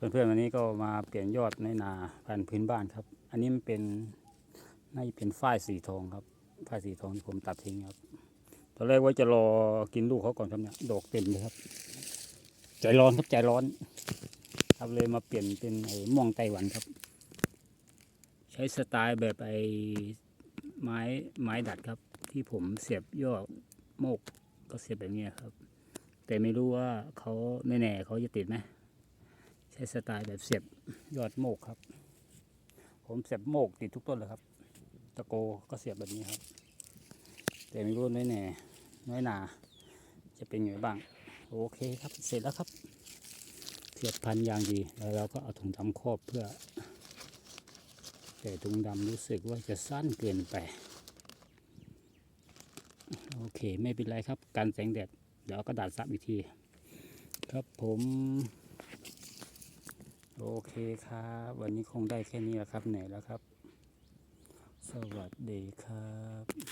เพื่อนๆวันนี้ก็มาเปลี่ยนยอดในนาพันธุ์พื้นบ้านครับ อันนี้มันเป็นน่าจะเป็นฝ้ายสีทองครับฝ้ายสีทองที่ผมตัดทิ้งครับตอนแรกว่าจะรอกินลูกเขาก่อนครับเนี่ยดอกเต็มเลยครับ ใจร้อนครับใจร้อนครับเลยมาเปลี่ยนเป็นไอ้ม่วงไต้หวันครับ ใช้สไตล์แบบไอ้ไม้ไม้ดัดครับ ที่ผมเสียบยอดโมกก็เสียบแบบนี้ครับ แต่ไม่รู้ว่าเขาแน่เขาจะติดไหม ช้สไตล์แบบเสียบยอดโมกครับ ผมเสียบโมกติดทุกต้นเลยครับ ตะโกก็เสียบแบบนี้ครับ แต่ไม่รู้น้อยแน่น้อยหนา จะเป็นไงบ้าง โอเคครับเสร็จแล้วครับเสียบพันยางดีแล้วเราก็เอาถุงดำครอบเพื่อ แต่ถุงดำรู้สึกว่าจะสั้นเกินไป โอเคไม่เป็นไรครับ การแสงแดดเดี๋ยวกระดาษซับอีกที ครับผม โอเคครับ วันนี้คงได้แค่นี้แหละครับเหนื่อยแล้วครับ สวัสดีครับ